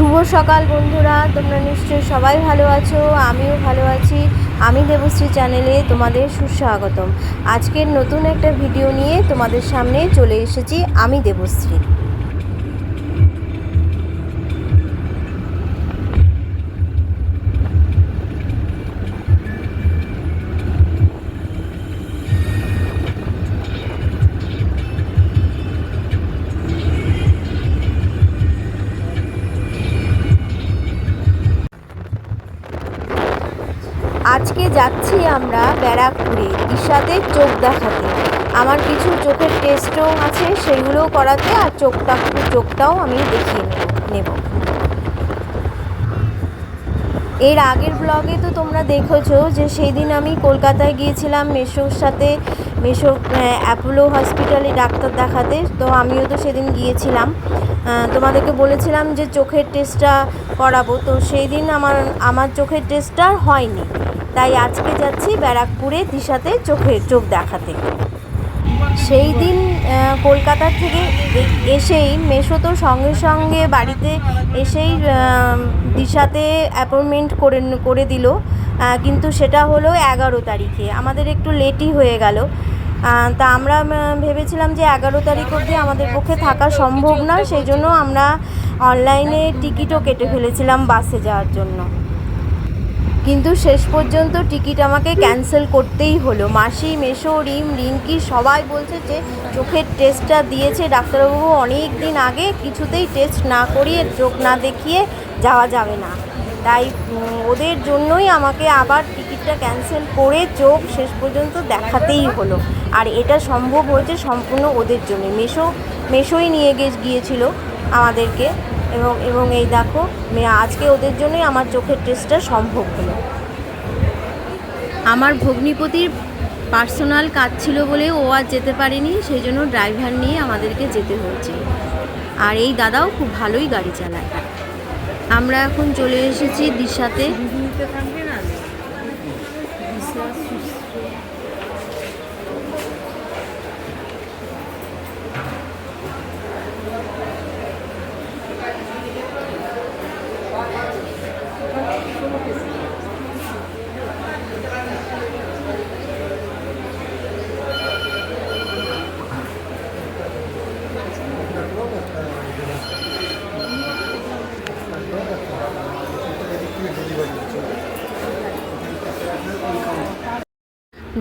শুভ সকাল বন্ধুরা, তোমরা নিশ্চয়ই সবাই ভালো আছো, আমিও ভালো আছি। আমি দেবশ্রী চ্যানেলে তোমাদের সুস্বাগতম। আজকের নতুন একটা ভিডিও নিয়ে তোমাদের সামনে চলে এসেছি, আমি দেবশ্রী। আজকে যাচ্ছি আমরা ব্যারাকপুরে দিশাতে চোখ দেখাতে। আমার কিছু চোখের টেস্টও আছে, সেগুলোও করাতে, আর চোখটা, চোখটাও আমি দেখিয়ে নেব এর আগের ব্লগে তো তোমরা দেখেছ যে সেই দিন আমি কলকাতায় গিয়েছিলাম মেশোর সাথে, মেশোর অ্যাপোলো হসপিটালে ডাক্তার দেখাতে, তো আমিও তো সেদিন গিয়েছিলাম। তোমাদেরকে বলেছিলাম যে চোখের টেস্টটা করাবো। তো সেই দিন আমার আমার চোখের টেস্টটা হয়নি। তাই আজকে যাচ্ছি ব্যারাকপুরে দিশাতে চোখের চোখ দেখাতে। সেই দিন আহ, কলকাতার থেকে এসেই মেশো তো সঙ্গে সঙ্গে বাড়িতে এসেই দিশাতে অ্যাপয়েন্টমেন্ট করে করে দিল। কিন্তু সেটা হলো এগারো তারিখে। আমাদের একটু লেটই হয়ে গেল। তা আমরা ভেবেছিলাম যে এগারো তারিখ অবধি আমাদের পক্ষে থাকা সম্ভব না সেই জন্য আমরা অনলাইনে টিকিটও কেটে ফেলেছিলাম বাসে যাওয়ার জন্য। কিন্তু শেষ পর্যন্ত টিকিট আমাকে ক্যান্সেল করতেই হলো। মাসি, মেশো, রিম রিঙ্কি সবাই বলছে যে চোখের টেস্টটা দিয়েছে ডাক্তারবাবু অনেক দিন আগে, কিছুতেই টেস্ট না করিয়ে চোখ না দেখিয়ে যাওয়া যাবে না। তাই ওদের জন্যই আমাকে আবার টিকিটটা ক্যান্সেল করে চোখ শেষ পর্যন্ত দেখাতেই হলো। আর এটা সম্ভব হয়েছে সম্পূর্ণ ওদের জন্য। মেশো, মেশোই নিয়ে গে গিয়েছিল আমাদেরকে এবং এবং এই দেখো আজকে ওদের জন্যই আমার চোখের টেস্টটা সম্ভব হলো। আমার ভগ্নিপতির পার্সোনাল কাজ ছিল বলে ও আর যেতে পারেনি, সেই জন্য ড্রাইভার নিয়ে আমাদেরকে যেতে হয়েছে। আর এই দাদাও খুব ভালোই গাড়ি চালায়। আমরা এখন চলে এসেছি দিশাতে।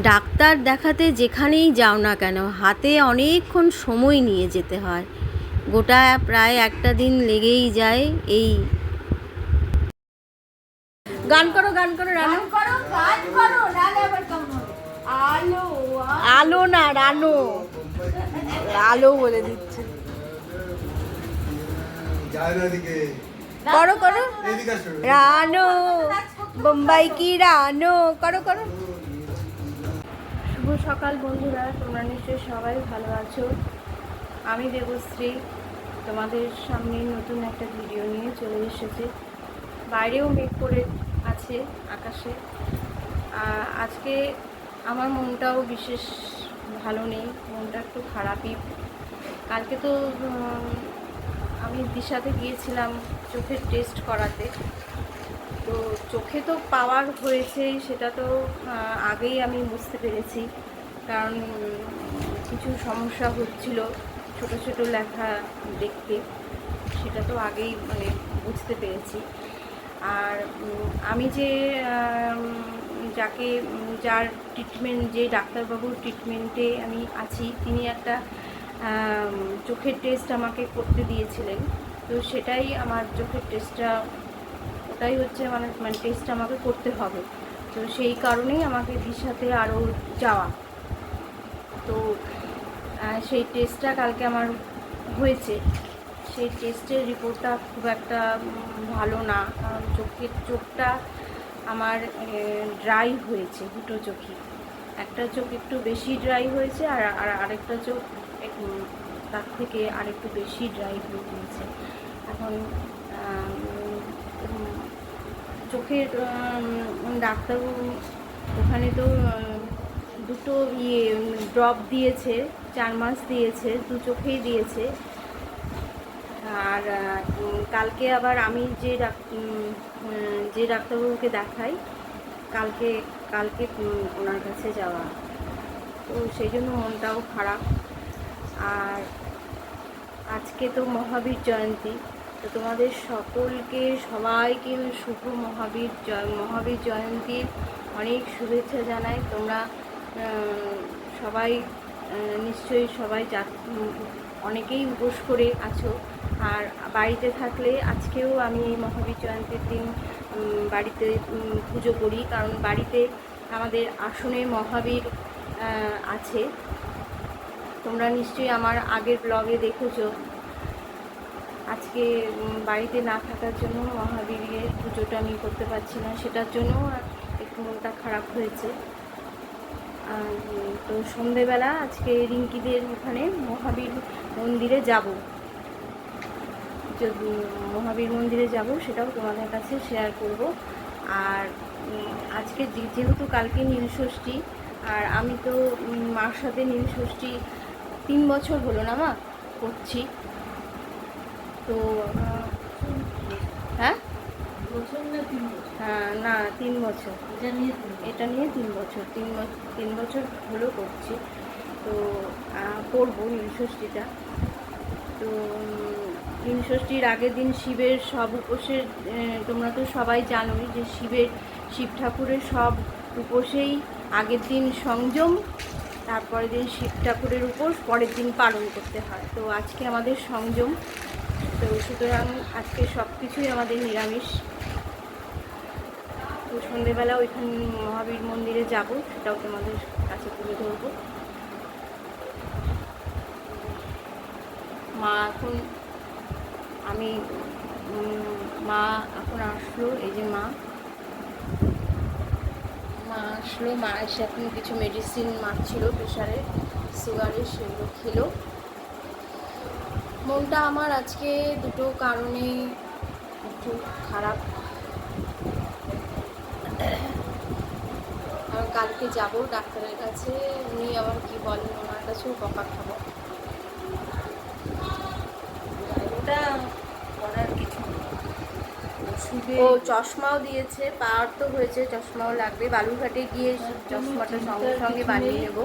ডাক্তার দেখাতে যেখানেই যাও না কেন হাতে অনেকক্ষণ সময় নিয়ে যেতে হয়। গোটা প্রায় একটা দিন লেগেই যায় এই। গান করো গান করো রানো। আলো আলো। না রানো। আলো বলে দিচ্ছে। করো করো। রানো। বোম্বাই কি রানো? করো করো। সকাল বন্ধুরা, তোমরা নিশ্চয়ই সবাই ভালো আছো। আমি দেবশ্রী, তোমাদের সামনে নতুন একটা ভিডিও নিয়ে চলে এসেছি। বাইরেও মেঘ করে আছে আকাশে। আজকে আমার মনটাও বিশেষ ভালো নেই, মনটা একটু খারাপই। কালকে তো আমি দিশাতে গিয়েছিলাম চোখের টেস্ট করাতে। তো চোখে তো পাওয়ার হয়েছেই, সেটা তো আগেই আমি বুঝতে পেরেছি। কারণ কিছু সমস্যা হচ্ছিল ছোট ছোট লেখা দেখতে। সেটা তো আগেই মানে বুঝতে পেরেছি। আর আমি যে যাকে যার ট্রিটমেন্ট যে ডাক্তারবাবুর ট্রিটমেন্টে আমি আছি, তিনি একটা চোখের টেস্ট আমাকে করতে দিয়েছিলেন। তো সেটাই আমার চোখের টেস্টটা ওটাই হচ্ছে মানে মানে টেস্টটা আমাকে করতে হবে। তো সেই কারণেই আমাকে দিশাতে আরও যাওয়া। তো সেই টেস্টটা কালকে আমার হয়েছে। সেই টেস্টের রিপোর্টটা খুব একটা ভালো না। কারণ চোখের চোখটা আমার ড্রাই হয়েছে, দুটো চোখই। একটা চোখ একটু বেশি ড্রাই হয়েছে আর আর আরেকটা চোখ তার থেকে আরেকটু বেশি ড্রাই হয়ে গিয়েছে। এখন চোখের ডাক্তারবাবু ওখানে তো দুটো ইয়ে ড্রপ দিয়েছে, চার মাস দিয়েছে, দু চোখেই দিয়েছে। আর কালকে আবার আমি যে যে ডাক্তারবাবুকে দেখাই, কালকে কালকে ওনার কাছে যাওয়া। তো সেই জন্য মনটাও খারাপ। আর আজকে তো মহাবীর জয়ন্তী। তো তোমাদের সকলকে সবাইকে শুভ মহাবীর জয়, মহাবীর জয়ন্তীর অনেক শুভেচ্ছা জানাই। তোমরা সবাই নিশ্চয়ই সবাই যা অনেকেই উপোস করে আছো। আর বাড়িতে থাকলে আজকেও আমি এই মহাবীর জয়ন্তীর দিন বাড়িতে পুজো করি। কারণ বাড়িতে আমাদের আসনে মহাবীর আছে। তোমরা নিশ্চয়ই আমার আগের ব্লগে দেখেছ। আজকে বাড়িতে না থাকার জন্য মহাবীরের পুজোটা আমি করতে পারছি না। সেটার জন্য একটু মনটা খারাপ হয়েছে। তো সন্ধেবেলা আজকে রিঙ্কিদের ওখানে মহাবীর মন্দিরে যাব। যদি মহাবীর মন্দিরে যাব, সেটাও তোমাদের কাছে শেয়ার করব। আর আজকে যেহেতু কালকে নীলষষ্ঠী আর আমি তো মার সাথে নীলষষ্ঠী তিন বছর হলো না মা, করছি। তো হ্যাঁ না তিন বছর? হ্যাঁ না তিন বছর। এটা নিয়ে তিন বছর। এটা নিয়ে তিন বছর। তিন বছর তিন বছর হলো করছি। তো করব নীলষষ্ঠীটা তো উম, নীলষষ্ঠীর আগের দিন শিবের সব উপোসের তোমরা তো সবাই জানোই যে শিবের শিব ঠাকুরের সব উপোসেই আগের দিন সংযম তারপরের দিন শিব ঠাকুরের উপোস পরের দিন পালন করতে হয়। তো আজকে আমাদের সংযম। তো সুতরাং আজকে সব কিছুই আমাদের নিরামিষ। সন্ধেবেলা ওইখান মহাবীর মন্দিরে যাব, সেটাও তোমাদের কাছে তুলে ধরবো। মা এখন, আমি মা এখন আসলো, এই যে মা। মা আসলো, মা এসে এখন কিছু মেডিসিন মারছিল প্রেশারে সুগারের সেগুলো খেলো। মনটা আমার আজকে দুটো কারণে একটু খারাপ। আমি কালকে যাব ডাক্তারের কাছে। উনি আবার কি বলেন ওনার কাছেও বকা খাব। ওটা করার কিছু ও চশমাও দিয়েছে পাওয়ার তো হয়েছে চশমাও লাগবে। বালুরঘাটে গিয়ে চশমাটা সঙ্গে সঙ্গে বানিয়ে নেব।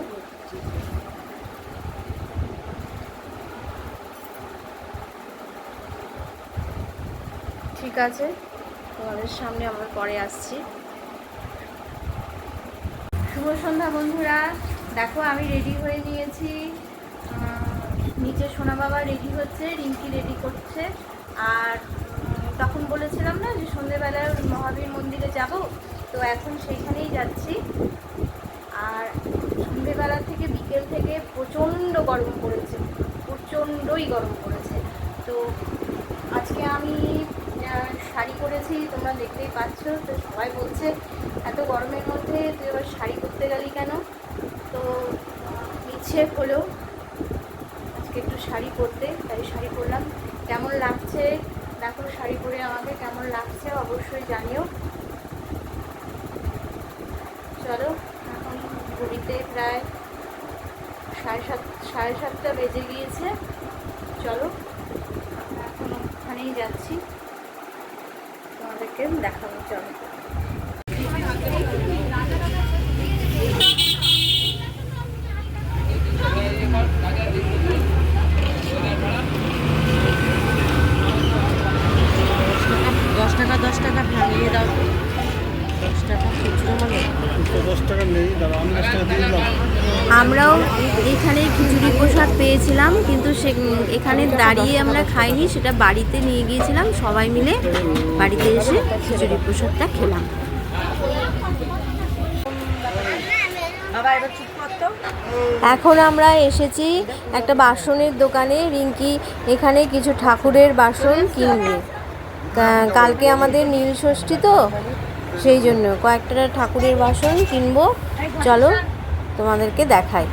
ঠিক আছে তোমাদের সামনে আমার পরে আসছি। শুভ সন্ধ্যা, বন্ধুরা। দেখো, আমি রেডি হয়ে নিয়েছি। নিচে সোনা বাবা রেডি হচ্ছে, রিঙ্কি রেডি করছে। আর তখন বলেছিলাম না যে সন্ধেবেলায় মহাবীর মন্দিরে যাব? তো এখন সেইখানেই যাচ্ছি। আর সন্ধেবেলা থেকে বিকেল থেকে প্রচণ্ড গরম পড়েছে, প্রচণ্ডই গরম পড়েছে। তো আজকে আমি শাড়ি শাড়ি পরেছি তোমরা দেখতেই পাচ্ছ, তো সবাই বলছে, এত গরমের মধ্যে তুই এবার শাড়ি পরতে গেলি কেন? তো ইচ্ছে হলো, আজকে একটু শাড়ি পরতে, তাই শাড়ি পরলাম। কেমন লাগছে? দেখো শাড়ি পরে আমাকে কেমন লাগছে, অবশ্যই জানিও। চলো, এখন ঘড়িতে প্রায় সাড়ে সাত, সাড়ে সাতটা বেজে গিয়েছে। চলো এখন ওখানেই যাচ্ছি। তোমাদেরকে দেখাবো চলো দশ টাকা দশ টাকা ভাঙিয়ে দাও। দশ টাকা খুচরো মানে দুশো দশ টাকা নেই দাঁড়া আমি দশ টাকা দিলাম আমরাও এখানে খিচুড়ি প্রসাদ পেয়েছিলাম কিন্তু সে এখানে দাঁড়িয়ে আমরা খাইনি সেটা বাড়িতে নিয়ে গিয়েছিলাম সবাই মিলে বাড়িতে এসে খিচুড়ি প্রসাদটা খেলাম। এখন আমরা এসেছি একটা বাসনের দোকানে রিঙ্কি এখানে কিছু ঠাকুরের বাসন কিনবে। কালকে আমাদের নীল ষষ্ঠী তো সেই জন্য কয়েকটা ঠাকুরের বাসন কিনবো। চলো। তোমাদেরকে দেখাই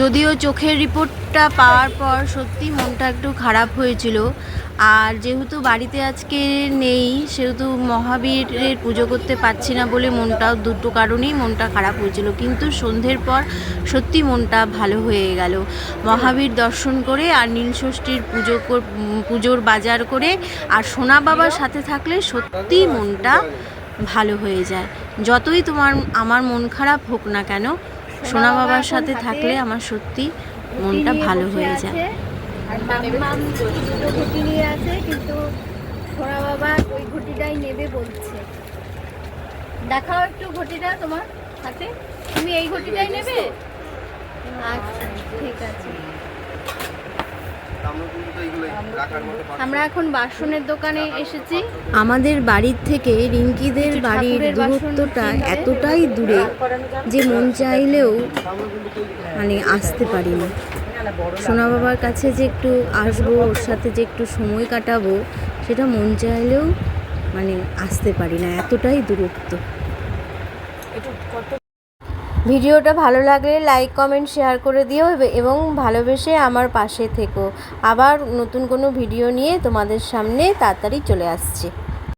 যদিও চোখের রিপোর্টটা পাওয়ার পর সত্যি মনটা একটু খারাপ হয়েছিল। আর যেহেতু বাড়িতে আজকে নেই, সেহেতু মহাবীরের পুজো করতে পারছি না বলে মনটাও দুটো কারণেই মনটা খারাপ হয়েছিল। কিন্তু সন্ধ্যের পর সত্যি মনটা ভালো হয়ে গেল। মহাবীর দর্শন করে আর নীলষষ্ঠীর পুজো পুজোর বাজার করে আর সোনা বাবার সাথে থাকলে সত্যি মনটা ভালো হয়ে যায়। যতই তোমার আমার মন খারাপ হোক না কেন সোনা বাবার সাথে থাকলে আমার সত্যি মনটা ভালো হয়ে যায়। আর ঘটি নিয়ে আছে কিন্তু সোনা বাবা ওই ঘটিটাই নেবে বলছে। দেখাও একটু ঘটিটা তোমার হাতে। তুমি এই ঘটিটাই নেবে? আচ্ছা ঠিক আছে। আমরা এখন বাসনের দোকানে এসেছি। আমাদের বাড়ির থেকে রিঙ্কিদের বাড়ির দূরত্বটা এতটাই দূরে যে মন চাইলেও মানে আসতে পারি না সোনা বাবার কাছে যে একটু আসব ওর সাথে যে একটু সময় কাটাবো সেটা মন চাইলেও মানে আসতে পারি না এতটাই দূরত্ব। ভিডিওটা ভালো লাগলে লাইক কমেন্ট শেয়ার করে দিও এব- ভালোবেসে আমার পাশে থেকো। আবার নতুন কোনো ভিডিও নিয়ে তোমাদের সামনে তাড়াতাড়ি চলে আসছি।